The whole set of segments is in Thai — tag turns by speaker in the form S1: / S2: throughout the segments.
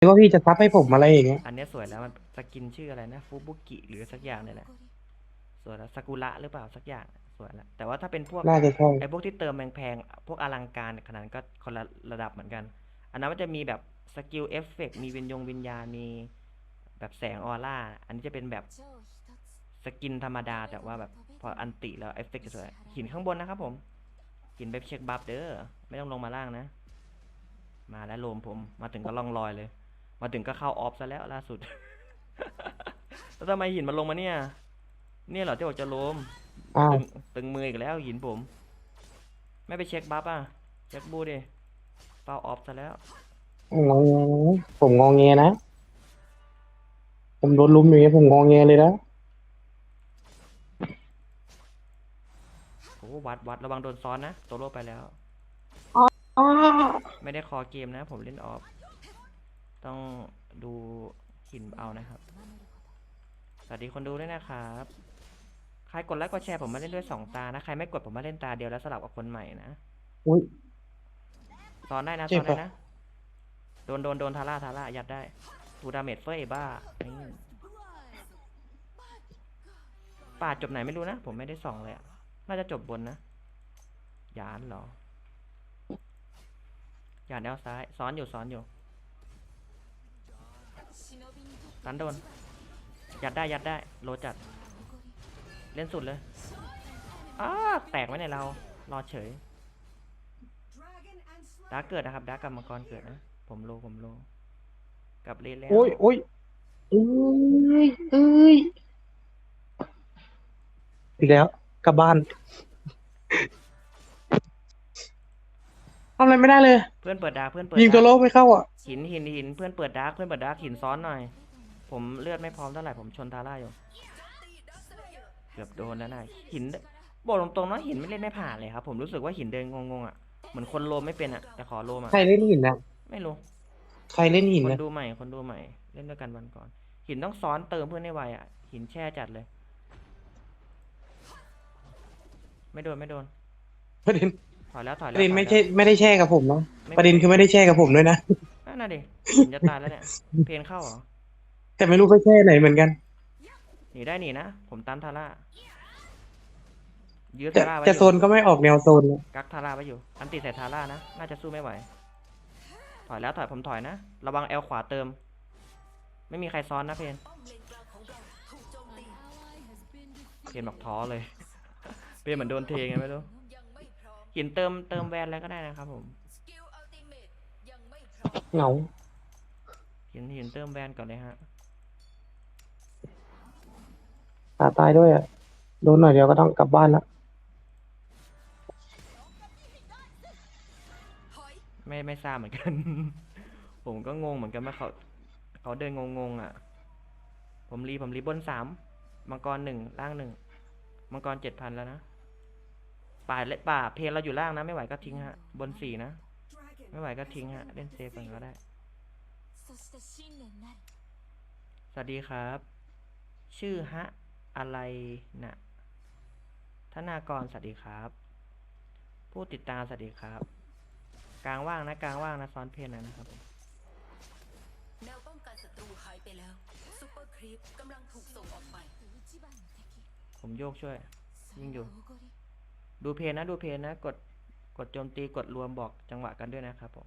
S1: หรือว่าพี่จะซับให้ผมอะไรอย่างเงี้ย
S2: อันเนี้ยสวยแล้วมันสกินชื่ออะไรนะฟูบุกิหรือสักอย่างเนี่ยแหละสวยแล้วซากุระหรือเปล่าสักอย่างสวยแล้วแต่ว่าถ้าเป็นพวก
S1: น่าจะใช่
S2: ไอ้พวกที่เติมแพงๆพวกอลังการขนาดนั้นก็คนละระดับเหมือนกัน อันนั้นมันจะมีแบบสกิลเอฟเฟกมีวิญญงวิญญาณมีแบบแสงออร่า อันนี้จะเป็นแบบสกินธรรมดาแต่ว่าแบบพออันติแล้วเอฟเฟกจะสวยหินข้างบนนะครับผมหินไปเช็คบัฟเด้อไม่ต้องลงมาล่างนะ มาแล้วโลมผมมาถึงก็ล่องลอยเลย มาถึงก็เข้าออฟซะแล้วล่าสุด แล้วทำไมหินมันลงมาเนี่ย เนี่ยเหรอที่บอกจะโลม
S1: อ้าว
S2: ตึงตึงมืออีกแล้วหินผม ไม่ไปเช็คบัฟอะ เช็คบูดิเฝ้าออฟซะแล้ว
S1: งองแงนะผมงองแงนะ ผมโดนลุมอย่างเงี้ยผมงองแงเลยนะ
S2: โอ้วัดวัดระวังโดนซ้อนนะโตโร่ไปแล้ว
S1: อ้า
S2: ไม่ได้คอเกมนะ ผมเล่นออฟ ต้องดูหินเอานะครับ สวัสดีคนดูด้วยนะครับ ใครกดไลค์กดแชร์ผมมาเล่นด้วยสองตานะ ใครไม่กดผมมาเล่นตาเดียวแล้วสลับกับคนใหม่นะ
S1: อุ้ย
S2: ซ้อนได้นะ
S1: เจ็
S2: ซ้
S1: บ
S2: อนได้
S1: ปะ
S2: นะ โดนโดนโดนทาร่าทาร่ายัดได้ทูดาเมจเฟยบ้านี่ป่าดจบไหนไม่รู้นะ ผมไม่ได้ส่องเลยอะน่าจะจบบนนะหยานเหรอหยานแนวซ้าย ซ้อนอยู่ซ้อนอยู่ ตันโดน ยัดได้ยัดได้ โลจัด เล่นสุดเลยอ้าแตกไว้ในเรา รอเฉยดาร์กเกิดนะครับดาร์กกับมังกรเกิดนะ ผมโลผมโลกลับเลนแล้ว
S1: อุ้ยอุ้ยเอ้ยเอ้ยอีกแล้วกลับบ้านทำอะไรไม่ได้เลย
S2: เพื่อนเปิดดาร์กเพื่อนเปิด
S1: ยิงตัว
S2: ดา
S1: โล
S2: ร์ก
S1: กไม่เข้าอะ
S2: หินหินหินเพื่อนเปิดดาร์กเพื่อนเปิดดาร์กหินซ้อนหน่อย ผมเลือดไม่พร้อมเท่าไหร่ผมชนทาร่าอยู่เกือบโดนแล้วนะหินบอกตรงๆนะหินไม่เล่นไม่ผ่านเลยครับ ผมรู้สึกว่าหินเดินงงๆอะเหมือนคนโลมไม่เป็นอะแต่ขอโลมอะ
S1: ใครเล่นหินนะ
S2: ไม่รู้
S1: ใครเล่นหิน
S2: คน
S1: นะ
S2: ดูใหม่คนดูใหม่ เล่นด้วยกันวันก่อน หินต้องซ้อนเติมเพื่อนให้ไวอะ หินแช่จัดเลย ไม่โดนไม่โดน
S1: ประเด็น
S2: ถอยแล้วถอย
S1: ป
S2: แล้ว
S1: ระเด็น
S2: ถอย
S1: ไม่
S2: แล้ว
S1: ใช่ไม่ได้แช่กับผมนะ
S2: ไม่
S1: ประเด็นคือไม่ได้แช่กับผมด้วยนะ
S2: นั่นน่ะดิหินจะตายแล้วเนี่ยเพนเข้าเหรอ
S1: แต่ไม่รู้ไปแช่ไหนเหมือนกัน
S2: หนีได้หนีนะ ผมตันทาร่ายื้อ
S1: จะ
S2: ทาร่าไว้อ
S1: จะโซ
S2: ยู่
S1: นก็ไม่ออกแนวโซนเลย
S2: กักทาร่าไว้อยู่ อันติใส่ทาร่านะ น่าจะสู้ไม่ไหว ถอยแล้วถอยผมถอยนะ ระวังแอลขวาเติม ไม่มีใครซ้อนนะเพนเพนบอกท้อเลย เพนเหมือนโดนเทไงไม่รู้หินเติมเติมแวนแล้วก็ได้นะครับผม
S1: เหงา
S2: หินหินเติมแวนก่อนเลยฮะ
S1: ตาตายด้วยอะโดนหน่อยเดียวก็ต้องกลับบ้านละ
S2: ไม่ไม่ทราบเหมือนกัน ผมก็งงเหมือนกันว่าเขาเขาเดินงงๆอะ ผมรีผมรีบนสามมังกรหนึ่งล่างหนึ่งมังกรเจ็ดพันแล้วนะป่าเละป่าเพลเราอยู่ล่างนะ ไม่ไหวก็ทิ้งฮะ บนสี่นะ ไม่ไหวก็ทิ้งฮะ เล่นเซฟก่อนก็ได้สวัสดีครับ ชื่อฮะ อะไรนะธนากรสวัสดีครับ ผู้ติดตามสวัสดีครับ กลางว่างนะกลางว่างนะซ้อนเพลนะนะครับผม
S3: แนวป้องกันศัตรูหายไปแล้วซูเปอร์ครีปกำลังถูกส่งออกไป
S2: ผมโยกช่วย ยิงอยู่ ดูเพลนะดูเพลนะ กดกดโจมตีกดรวมบอกจังหวะกันด้วยนะครับผม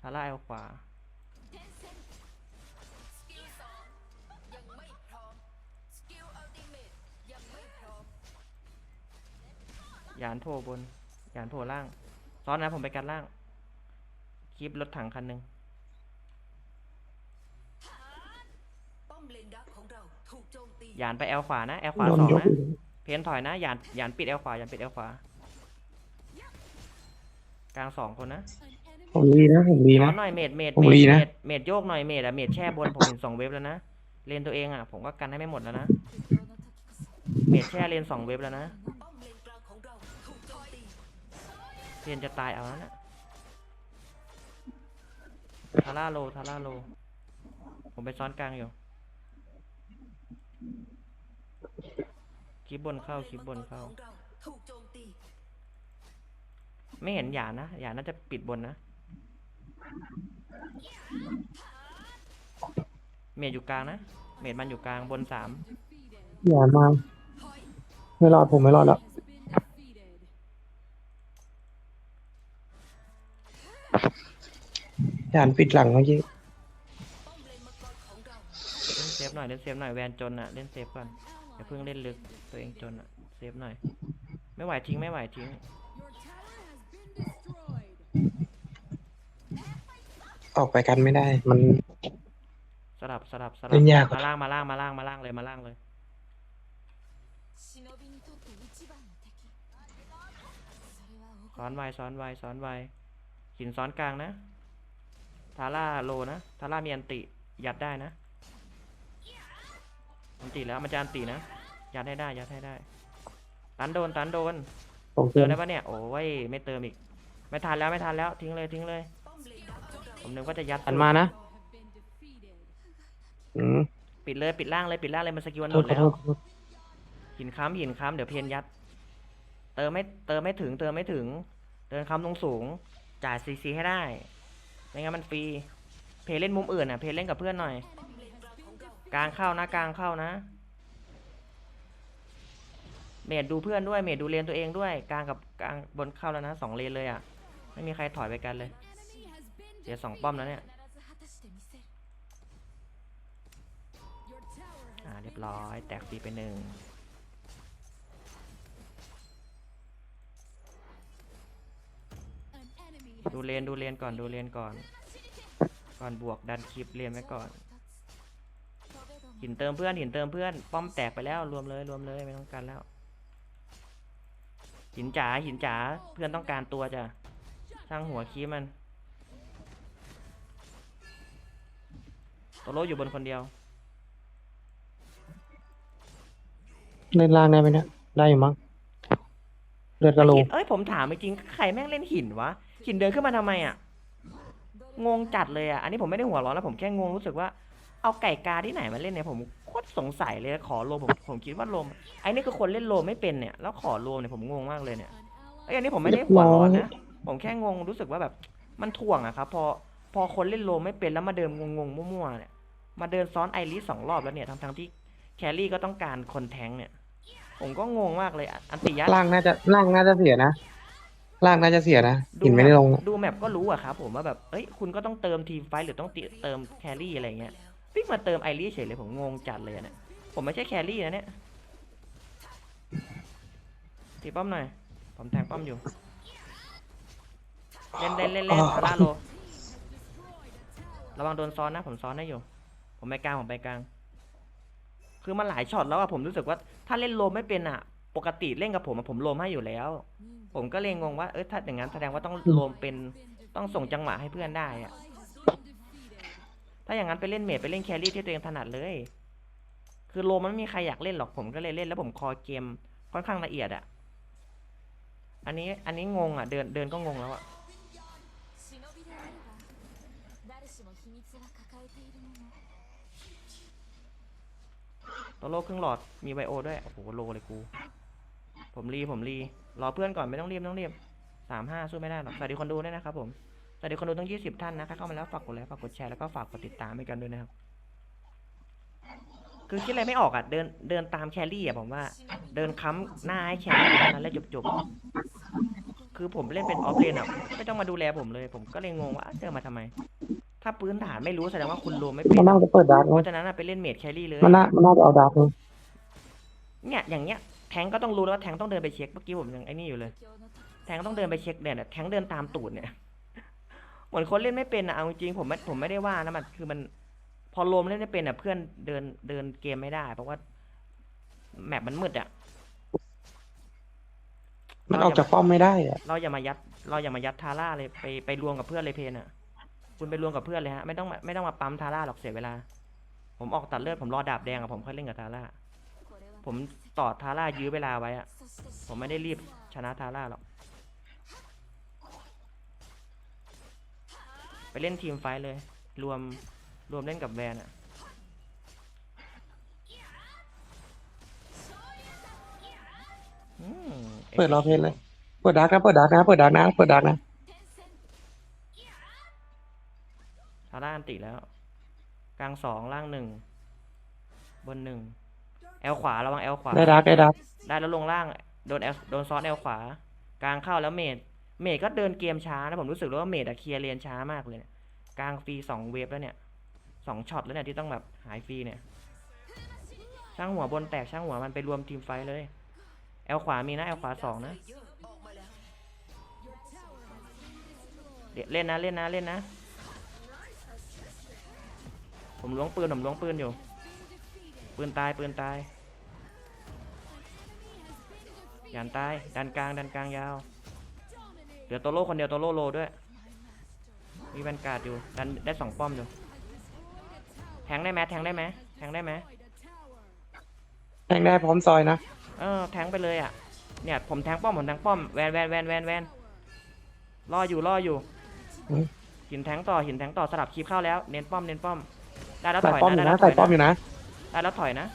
S2: ทาร่าเอาขวา
S3: ยา
S2: นโผล่บน ยานโผล่ล่าง ซ้อนนะผมไปกันล่าง คลิปรถถังคันหนึ่ง
S3: ป้อมเลนดักของเราถูกโจมตี
S2: ยานไปแอลขวานะ แอลขวา
S1: โดน
S2: สอง
S1: ยก
S2: นะ เพนถอยนะยานยานปิดแอลขวายานปิดแอลขวา กลางสองคนนะ
S1: ผมดีนะผมดี
S2: ซ้อ
S1: นะ
S2: นหน่อยเมดเมด
S1: ผม
S2: เมด
S1: รีนะ
S2: เมดเมดโยกหน่อยเมดอะเมดแช่บนผมเห็นสองเว็บแล้วนะเลนตัวเองอะผมก็กันให้ไม่หมดแล้วนะเมดแช่เลนสองเว็บแล้วนะ
S3: เลนจะ
S2: ตายเอาแล้วนะทาร่าโลทาร่าโล ผมไปซ้อนกลางอยู่คลิปบนเข้าคลิปบนเข้า ไม่เห็นหยานะหยาน่าจะปิดบนนะ เมดอยู่กลางนะ เมดมันอยู่กลางบนสาม
S1: อย่ามา ไม่รอดผมไม่รอดแล้ว ด่านปิดหลังเมื่อกี้
S3: เล่นเซ
S2: ฟหน่อยเล่นเซฟหน่อยแวนจนอะเล่นเซฟก่อนอย่าเพิ่งเล่นลึกตัวเองจนอะเซฟหน่อย ไม่ไหวทิ้งไม่ไหวทิ้ง
S1: ออกไปกันไม่ได้ มัน
S2: สลับสลับสลับ
S1: เล่นยาก
S2: มาล่างมาล่างมาล่างมาล่างเลยมาล่างเลย ซ้อนไวซ้อนไวซ้อนไว หินซ้อนกลางนะทาร่าโลนะทาร่ามีอันติยัดได้นะอันติแล้วมันจะอันตินะยัดให้ได้ยัดให้ได้ตันโดนตันโดน
S1: ผม
S2: เติ
S1: เตือ
S2: ม
S1: น
S2: ได้ปะเนี่ยโอ้ยไม่เติมอีก ไม่ทันแล้วไม่ทันแล้วทิ้งเลยทิ้งเลย
S3: ป้อมเลนของเรา
S2: ผมนึกว่าจะยัด
S1: อันมานะอืม
S2: ปิดเลยปิดล่างเลยปิดล่างเลยมันสกิลมัน
S1: โท
S2: หม
S1: ษ
S2: ด
S1: ขอ
S2: แล้
S1: โท
S2: ว
S1: ษขอโทษ
S2: หินค้ำหินค้ำเดี๋ยวเพนยัด เติมไม่เติมไม่ถึงเติมไม่ถึงเดินค้ำลงสูง จ่ายซีซีให้ได้ไม่งั้นมันฟรี เพลเล่นมุมอื่นอะ เพลเล่นกับเพื่อนหน่อย
S3: กลางเข้า
S2: นะ กลางเข้านะ เมดดูเพื่อนด้วย เมดดูเลนตัวเองด้วย กลางกับกลางบนเข้าแล้วนะสองเลนเลยอะ ไม่มีใครถอยไปกันเลยเดี๋ยวสองป้อมแล้วเนี่ยอ่าเรียบร้อย แตกฟรีไปหนึ่ง ดูเลนดูเลนก่อนดูเลนก่อน ก่อนบวกดันคลิปเลนไว้ก่อน หินเติมเพื่อนหินเติมเพื่อน ป้อมแตกไปแล้วรวมเลยรวมเลยไม่ต้องการแล้ว หินจ๋าหินจ๋าเพื่อนต้องการตัวจ้ะสร้างหัวคีมันโตโร่อยู่บนคนเดียว
S1: เล่นล่างได้ไหมเนี่ยได้อยู่มั้งเลือดกระโหล
S2: หิ
S1: ก
S2: นเอ้ยผมถามจริงๆใครแม่งเล่นหินวะ หินเดินขึ้นมาทำไมอะ งงจัดเลยอะ อันนี้ผมไม่ได้หัวร้อนแล้วผมแค่งงรู้สึกว่า เอาไก่กาที่ไหนมาเล่นเนี่ยผมโคตรสงสัยเลยขอโลมผมผมคิดว่าโลมไอ้นี่คือคนเล่นโลมไม่เป็นเนี่ยแล้วขอโลมเนี่ยผมงงมากเลยเนี่ยไอ้ยอันนี้ผมไม่ได้หัวร้อนนะผมแค่งงรู้สึกว่าแบบ มันถ่วงอะครับพอพอคนเล่นโลมไม่เป็นแล้วมาเดินงงๆมั่วๆเนี่ยมาเดินซ้อนไอริสสองรอบแล้วเนี่ยทั้งทั้งที่แครี่ก็ต้องการคนแทงเนี่ย ผมก็งงมากเลยอันติยัด
S1: ล่างน่าจะล่างน่าจะเสียนะ ล่างน่าจะเสียนะหินไม่ได้ลงนะ
S2: ดูแมปก็รู้อะครับผมว่าแบบเอ้ยคุณก็ต้องเติมทีมไฟท์หรือต้องติเติมแครี่อะไรเงี้ยวิ่งมาเติมไอรีเฉยเลยผมงงจัดเลยอะเนี่ยผมไม่ใช่แครี่นะเนี่ยตีป้อมหน่อยผมแทงป้อมอยู่เล่นเล่นเล่นเล่นคาราโลระวังโดนซ้อนนะ ผมซ้อนได้อยู่ ผมไปกลางผมไปกลาง คือมันหลายช็อตแล้วอะผมรู้สึกว่าถ้าเล่นโลมไม่เป็นอะ ปกติเล่นกับผมผมรวมให้อยู่แล้ว ผมก็เลยงงว่าเออถ้าอย่างนั้นแสดงว่าต้องรวมเป็นต้องส่งจังหวะให้เพื่อนได้อะถ้าอย่างนั้นไปเล่นเมทไปเล่นแครี่ที่ตัวเองถนัดเลย คือโลมมันไม่มีใครอยากเล่นหรอกผมก็เลยเล่นแล้วผมคอเกมค่อนข้างละเอียดอะอันนี้อันนี้งงอะเดินเดินก็งงแล้วอะ
S3: ตัว
S2: โลครื่องหลอดมีไบโอด้วย โอ้โหโลเลยกู ผมรีผมรีรอเพื่อนก่อนไม่ต้องรีบไม่ต้องรีบสามห้าสู้ไม่ได้หรอกสวัสดีคนดูด้วยนะครับผมสวัสดีคนดูตั้งยี่สิบท่านนะถ้าเข้ามาแล้วฝากกดไลค์ฝากกดแชร์แล้วก็ฝากกดติดตามให้กันด้วยนะครับคือคิดอะไรไม่ออกอะเดินเดินตามแครี่อะผมว่า เดินค้ำหน้าให้แครี่เท่านั้นแล้วจบจบๆคือผมเล่นเป็นออฟเลนอะไม่ต้องมาดูแลผมเลย ผมก็เลยงงว่าเดินมาทำไม ถ้าพื้นฐานไม่รู้แสดงว่าคุณรวมไม่เป็
S1: มัน
S2: น
S1: น่าจะเปิดดาร์ก
S2: เพ
S1: นะ
S2: ราะฉะนั้นอะไปเล่นเมดแครี่เลย
S1: มันน่ามันน่าจะเอาดาร์กนะ
S2: เนี่ยอย่างเงี้ย แทงก็ต้องรู้แล้วว่าแทงต้องเดินไปเช็คเมื่อกี้ผมยังไอ้นี่อยู่เลย แทงต้องเดินไปเช็คเนี่ยแทงเดินตามตูดเนี่ยเหมือนคนเล่นไม่เป็นอะเอาจริงผมไม่ผมไม่ได้ว่านะมันคือมัน พอรวมเล่นไม่เป็นอะเพื่อนเดินเดินเกมไม่ได้ เพราะว่าแมปมันมืดอะ
S1: มันออกจากป้อมไม่ได้อะ
S2: เราอย่ามายัด เราอย่ามายัดทาร่าเลยไปไปรวมกับเพื่อนเลยเพนอะคุณไปรวมกับเพื่อนเลยฮะไม่ต้องไม่ต้องมาปั๊มทาร่าหรอกเสียเวลา ผมออกตัดเลือดผมรอดาบแดงอะผมค่อยเล่นกับทาร่า ผมต่อทาร่ายื้อเวลาไว้อะผมไม่ได้รีบชนะทาร่าหรอก ไปเล่นทีมไฟเลย รวมรวมเล่นกับแวนอะ
S1: เปิดรอเพลเลย เปิดดาร์กนะ เปิดดาร์กนะ เปิดดาร์กนะ เปิดดาร์กนะ
S2: ทาร่าอันติแล้ว กลางสองล่างหนึ่ง บนหนึ่ง แอลขวาระวังแอลขวา
S1: ได้ดักได้ดัก
S2: ได้แล้วลงล่างโดนแอลโดนซ้อนแอลขวา กลางเข้าแล้วเมดเมดก็เดินเกมช้านะผมรู้สึกเลยว่าเมดอะเคลียร์เลนช้ามากเลยเนี่ยกลางฟรีสองเวฟแล้วเนี่ยสองช็อตแล้วเนี่ยที่ต้องแบบหายฟรีเนี่ย ช่างหัวบนแตกช่างหัวมันไปรวมทีมไฟท์เลย แอลขวามีนะแอลขวาสองนะ
S3: เยอะออกมาแล้ว
S2: เดี๋ยวเล่นนะเล่นนะเล่นนะ ผมล้วงปืนผมล้วงปืนอยู่ ปืนตายปืนตายยานตายดันกลางดันกลางยาวเหลือโตโร่คนเดียวโตโร่โลด้วย มีแวนการ์ดอยู่ดันได้สองป้อมอยู่แทงได้ไหมแทงได้ไหมแทงได้ไหม
S1: แทงได้พร้อมซอยนะ
S2: เออแทงไปเลยอะเนี่ยผมแทงป้อมผมแทงป้อมแวนแวนแวนแวนแวนรออยู่รออยู่
S1: อืม
S2: หินแทงต่อหินแทงต่อสลับคลิปเข้าแล้วเน้นป้อมเน้นป้อมได้แล้ว
S1: ใส่
S2: ถอย
S1: ป้อมอ
S2: นะ
S1: ยู่
S2: ได้
S1: นะ
S2: แล้วถ
S1: ใส่
S2: อย
S1: ป้อมอ
S2: นะ
S1: ยู่นะ
S2: ได้แล้วถอยนะ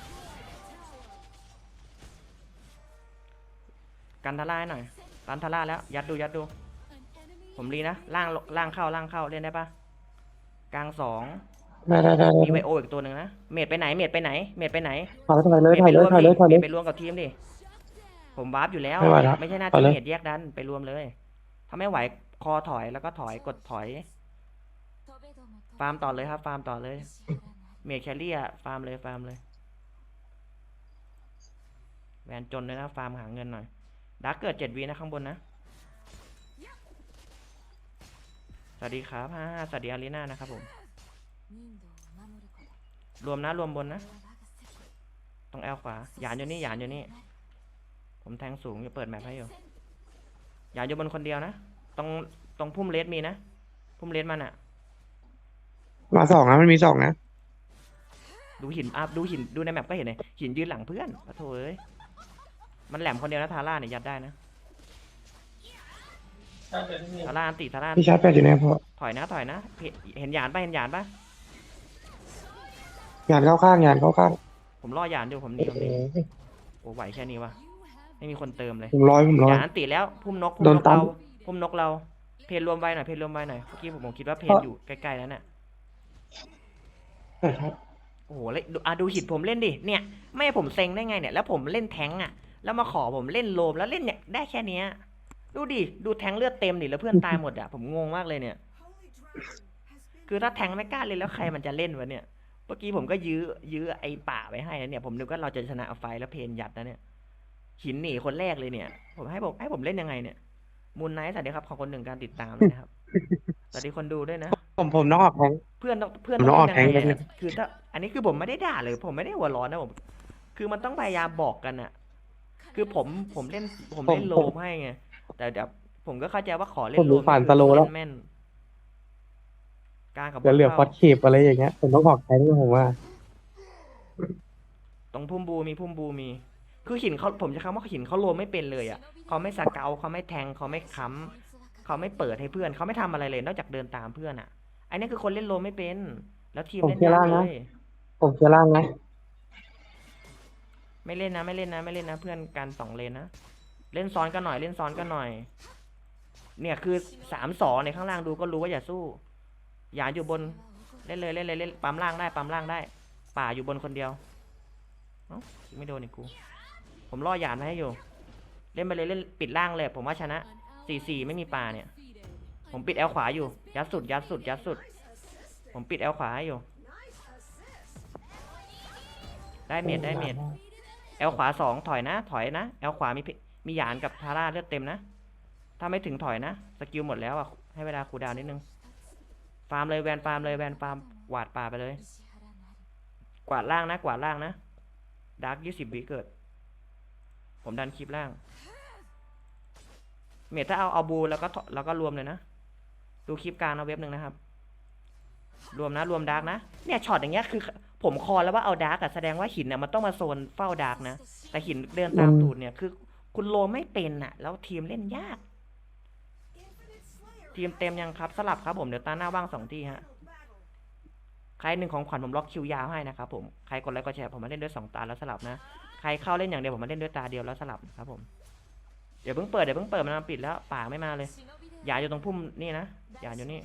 S2: กันทาร่าให้หน่อยกันทาร่าแล้ว ยัดดูยัดดู ผมรีนะ ล่างล่างเข้าล่างเข้าเล่นได้ปะกลางสอง
S1: ได้ได้ได้
S2: มีไวโออีกตัวหนึ่งนะ เมดไปไหน เมดไปไหน เมดไปไหน
S1: ถอยถอยเลยถอยเลยถอยเลยถอย
S2: เม
S1: เล
S2: ด
S1: ย
S2: ไปรวมกับทีมดิ ผมวาร์ปอยู่แล้ว
S1: ไม่ไหวแล้ว
S2: ไม่ใช่หน้า
S1: ไป
S2: ที่
S1: เลย
S2: เมดแยกดันไปรวมเลย ถ้าไม่ไหวคอถอยแล้วก็ถอยกดถอย ฟาร์มต่อเลยครับ ฟาร์มต่อเลย เมดแคลรี่อะฟาร์มเลยฟาร์มเลยแวนจนเลยนะ ฟาร์มหาเงินหน่อยดักเกิดเจ็ดวีนะข้างบนนะ สวัสดีครับฮ่าสวัสดีอารีนานะครับผม รวมนะ รวมบนนะ ตรงแอลขวา หยานอยู่นี่ หยานอยู่นี่ ผมแทงสูงอยู่เปิดแมปให้อยู่ หยานอยู่บนคนเดียวนะ ตรงตรงพุ่มเลสมีนะ พุ่มเลสมันอะ
S1: มาสองนะ มันมีสองนะ
S2: ดูหินอะดูหินดูในแมปก็เห็นเลยหินยืนหลังเพื่อนปะโถเอ้ยมันแหลมคนเดียวนะทาร่าเนี่ยยัดได้นะทาร่าอันติทาร่าอันติ
S1: พี่ชาร์จแปดอยู่เนี่ยพอ
S2: ถอยนะถอยนะเห็นเห็นหยานปะเห็นหยานปะ
S1: งานเข้าข้างงานเข้าข้าง
S2: ผมล่อหยานอยู่ผมหนี
S1: โอ้
S2: ผม
S1: โห
S2: หนีโอ้ไหวแค่นี้วะไม่มีคนเติมเลย
S1: ผมร้อยผมร้
S2: ห
S1: อย
S2: ยานอันติแล้วพุ่มนกพุ่ม
S1: โด
S2: น
S1: น
S2: ก
S1: ตั้
S2: เรา
S1: ม
S2: พุ่มนกเรา เพนรวมไว้หน่อยเพนรวมไว้หน่อยเมื่อกี้ผมผมคิดว่าเพนอยู่ใกล้ๆแล้วน่ะ
S1: ครับ
S2: โอ้โหแล้วดูอะดูหินผมเล่นดิ เนี่ย ไม่ให้ผมเซ็งได้ไงเนี่ย แล้วผมเล่นแทงอะ แล้วมาขอผมเล่นโลมแล้วเล่นเนี่ยได้แค่เนี้ย ดูดิ ดูแทงเลือดเต็มดิ แล้วเพื่อนตายหมดอะ ผมงงมากเลยเนี่ย คือถ้าแทงไม่กล้าเล่นแล้วใครมันจะเล่นวะเนี่ย เมื่อกี้ผมก็ยื้อ ยื้อไอ้ป่าไว้ให้นะเนี่ย ผมนึกว่าเราจะชนะเอาไฟแล้วเพนยัดนะเนี่ย หินหนีคนแรกเลยเนี่ย ผมให้ผมให้ผมเล่นยังไงเนี่ย มูนไนท์สวัสดีครับ ขอบคุณหนึ่งการติดตามเลยนะครับ สวัสดีคนดูด้วยนะ
S1: ผมผมต้องออกแทง
S2: เพื่อนต้องเพื่อน
S1: ผมต้องออก
S2: เล่นยังไง
S1: แทงค์
S2: อะคือถ้าอันนี้คือผมไม่ได้ด่าเลย ผมไม่ได้หัวร้อนนะผม คือมันต้องพยายามบอกกันอะคือผมผมเล่นผมเล่นโลมให้ไงแต่เดี๋ยวผมก็เข้าใจว่าขอเล่
S1: ผ
S2: น
S1: ม
S2: โล
S1: ดู
S2: ม
S1: ผ่าน
S2: คือ
S1: สโลว์แล้ว
S2: เนแม่นกลางกับบ
S1: เดี๋ยวเหลือ
S2: ข้า
S1: ฟอสคีบอะไรอย่างเงี้ยผมต้องออกแทงผมว่า
S2: ตรงพุ่มบูมีพุ่มบูมี คือหินเขาผมจะคำว่าหินเขาโลมไม่เป็นเลยอะเขาไม่สเกลเขาไม่แทงเขาไม่ค้ำเขาไม่เปิดให้เพื่อนเขาไม่ทำอะไรเลยนอกจากเดินตามเพื่อนอะ อันนี้คือคนเล่นโลมไม่เป็น แล้วทีม
S1: ผม
S2: เล่น
S1: เคลียร์
S2: ยาก
S1: ล่าง
S2: เล
S1: นะ
S2: ย
S1: ผมเคลียร์ล่างนะ
S2: ไม่เล่นนะ ไม่เล่นนะ ไม่เล่นนะ เพื่อนกันสองเลนนะ เล่นซ้อนกันหน่อย เล่นซ้อนกันหน่อย เนี่ยคือสามสองในข้างล่างดูก็รู้ว่าอย่าสู้ อย่าอยู่บน เล่นเลยเล่นเลยเล่นปั๊มล่างได้ปั๊มล่างได้ ป่าอยู่บนคนเดียว เอ้าไม่โดนอีกกู ผมล่อหยานมาให้อยู่ เล่นไปเลยเล่นปิดล่างเลย ผมว่าชนะสี่สี่ไม่มีป่าเนี่ย ผมปิดแอลขวาอยู่ ยัดสุด ยัดสุด ยัดสุด ผมปิดแอลขวาให้อยู่ ได้เมดได้เมดแอลขวาสองถอยนะ ถอยนะแอลขวามีมีหยานกับทาร่าเลือดเต็มนะ ถ้าไม่ถึงถอยนะ สกิลหมดแล้วอะ ให้เวลาคูดาวนิดนึง ฟาร์มเลยแวนฟาร์มเลยแวนฟาร์มกวาดป่าไปเลย กวาดล่างนะ กวาดล่างนะ ดาร์กยี่สิบวิเกิด ผมดันคลิปล่าง เมทถ้าเอาเอาบูแล้วก็แล้วก็รวมเลยนะ ดูคลิปกลางนะเว็บหนึ่งนะครับ รวมนะรวมดาร์กนะ เนี่ยช็อตอย่างเงี้ยคือ ผมคอแล้วว่าเอาดาร์กอะแสดงว่าหินเนี่ยมันต้องมาโซนเฝ้าดาร์กนะ แต่หินเดินตามตูดเนี่ยคือ คุณโลไม่เป็นอะแล้วทีมเล่นยาก ทีมเต็มยังครับ สลับครับผมเดี๋ยวตาหน้าว่างสองที่ฮะใครหนึ่งของขวัญผมล็อกคิวยาวให้นะครับผม ใครกดไลค์กดแชร์ผมมาเล่นด้วยสองตาแล้วสลับนะ ใครเข้าเล่นอย่างเดียวผมมาเล่นด้วยตาเดียวแล้วสลับครับผม เดี๋ยวเพิ่งเปิดเดี๋ยวเพิ่งเปิดมันมาปิดแล้วป่าไม่มาเลย ย่าอยู่ตรงพุ่มนี่นะอย่าอยู่นี่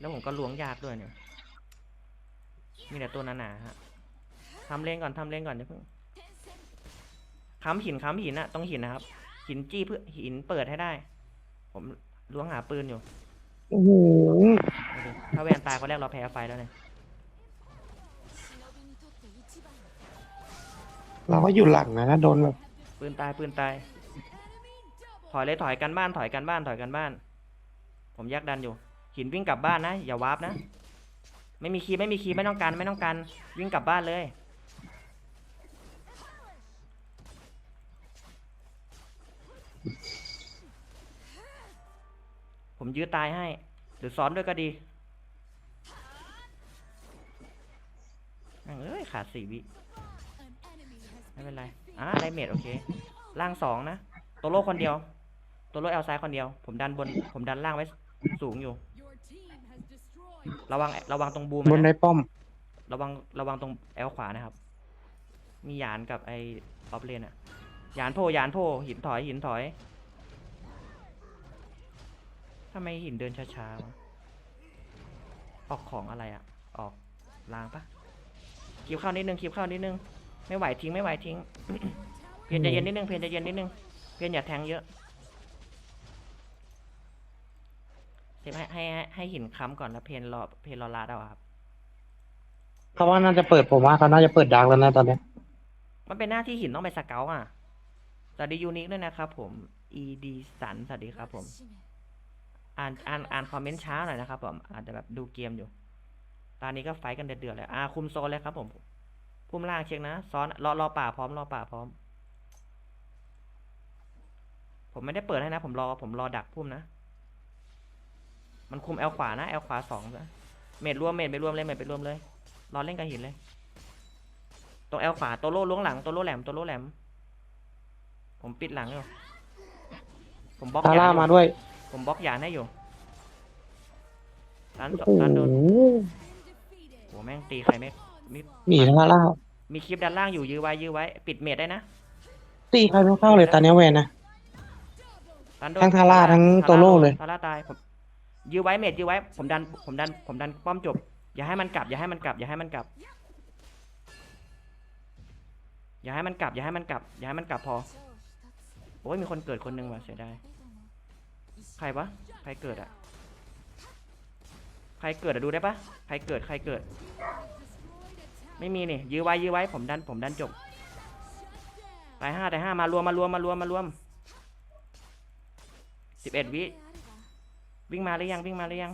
S2: แล้วผมก็ล้วงยากด้วยเนี่ย มีแต่ตัวหนาๆฮะทำเลนก่อนทำเลนก่อนอย่าเพิ่งค้ำหินค้ำหินอะตรงหินนะครับ หินจี้เพื่อหินเปิดให้ได้ ผมล้วงหาปืนอยู่
S1: โอ้โห
S2: ดูดิถ้าแวนตายคนแรกเราแพ้ไฟแล้วเนี่ย
S1: เราก็อยู่หลังนะถ้าโดนแบบ
S2: ปืนตายปืนตาย ถอยเลยถอยกันบ้านถอยกันบ้านถอยกันบ้าน ผมแยกดันอยู่ หินวิ่งกลับบ้านนะอย่าวาร์ปนะ ไม่มีคีย์ไม่มีคีย์ไม่ต้องการไม่ต้องการวิ่งกลับบ้านเลยผมยื้อตายให้ หรือซ้อนด้วยก็ดีเอ้ยขาดสี่วิ ไม่เป็นไร อ่าไดเมดโอเค ล่างสองนะโตโร่คนเดียว ตโร่เอลซ้ายคนเดียว ผมดันบน ผมดันล่างไว้สูงอยู่ ระวังระวังตรงบูม
S1: บน
S2: นะ
S1: ในป้อม
S2: ระวังระวังตรงแอลขวานะครับ มีหยานกับไอออฟเลนอะหยานโผล่หยานโผล่หินถอยหินถอยทำไมหินเดินช้าๆวะออกของอะไรอะออกล้างปะคีบเข้านิดนึงคีบเข้านิดนึง ไม่ไหวทิ้งไม่ไหวทิ้ง เพียนใจะเย็นนิดนึงเพียนใจะเย็นนิดนึงเพียนอย่าแทงเยอะ เซฟให้ให้ให้ให้หินค้ำก่อนแล้วเพียนรอเพียนรอลาดเอาอะครับ
S1: เขาว่าน่าจะเปิดผมว่าเขาน่าจะเปิดดังแล้วนะตอนเนี้ย
S2: มันเป็นหน้าที่หินต้องไปสเกลอะสวัสดียูนิคด้วยนะครับผม ed สันสวัสดีครับผม อ่านอ่านอ่านคอมเมนต์ช้าหน่อยนะครับผมอาจจะแบบดูเกมอยู่ ตอนนี้ก็ไฟท์กันเดือดๆเลยอ่าคุมโซนเลยครับผมพุ่มล่างเช็คนะ ซ้อนรอรอป่าพร้อมรอป่าพร้อม ผมไม่ได้เปิดให้นะ ผมรอผมรอดักพุ่มนะ มันคุมแอลขวานะแอลขวาสองนะเมดรวมเมดไปรวมเลยเมดไปรวมเลย รอเล่นกับหินเลย ตรงแอลขวาโตโล่ล้วงหลังโตโล่แหลมโตโล่แหลม ผมปิดหลังอยู่ ผมบล็อก
S1: ทา
S2: หยา
S1: ร่าน
S2: อยู่
S1: มาด้วย
S2: ผมบล็อกหยานให้อยู่ตัน
S1: โอ้โห
S2: ตันโดนโหแม่งตีใครไม่มี
S1: หนีทาร่า
S2: มีคลิปด้านล่างอยู่ยื้อไว้ยื้อไว้ ปิดเมดได้นะ
S1: ตีใครไม่เข้าเลยตอนนี้แวนนะ
S2: ตันโดน
S1: ทั้งทาร่าทั้งโตโล่เลย
S2: ทาร่าตายผม ยื้อไว้เมดยื้อไว้ ผมดัน ผมดัน ผมดันป้อมจบ อย่าให้มันกลับ อย่าให้มันกลับ อย่าให้มันกลับ อย่าให้มันกลับ อย่าให้มันกลับ อย่าให้มันกลับพอ โอ้ยมีคนเกิดคนหนึ่งว่ะเสียดาย ใครวะ ใครเกิดอะใครเกิดอะดูได้ปะใครเกิด ใครเกิด ไม่มีนี่ ยื้อไว้ ยื้อไว้ ผมดัน ผมดันจบตายห้าตายห้ามารวม มารวม มารวม มารวมสิบเอ็ดวิ วิ่งมาหรือยังวิ่งมาหรือยัง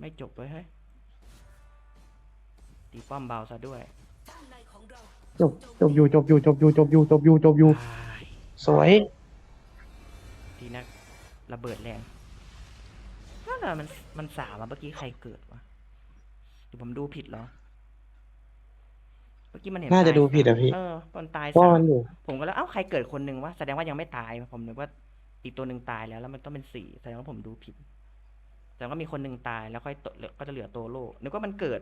S2: ไม่จบเลยเฮ้ยตีป้อมเบาซะด้วย
S3: ด้านในของเรา
S1: จบจบอยู่จบอยู่จบอยู่จบอยู่จบอยู่จบอยู่
S2: อ้าย
S1: สวย
S2: ทีนักระเบิดแรงนั่นแหละมันมันสามอะเมื่อกี้ใครเกิดวะหรือผมดูผิดเหรอ เมื่อกี้มันเห็น
S1: น่าจะ
S2: ตย
S1: ดูผิดอะพี่
S2: เออตอนตาย
S1: เพราะ
S2: สาม
S1: มันอยู่
S2: ผมก็แล้ว เอ้า ใครเกิดคนหนึ่งวะ แสดงว่ายังไม่ตาย ผมนึกว่า อีกตัวหนึ่งตายแล้ว แล้วมันต้องเป็นสี่แสดงว่าผมดูผิดแสดงว่ามีคนหนึ่งตายแล้วค่อยตก็จะเหลือตัวโลนึกว่ามันเกิด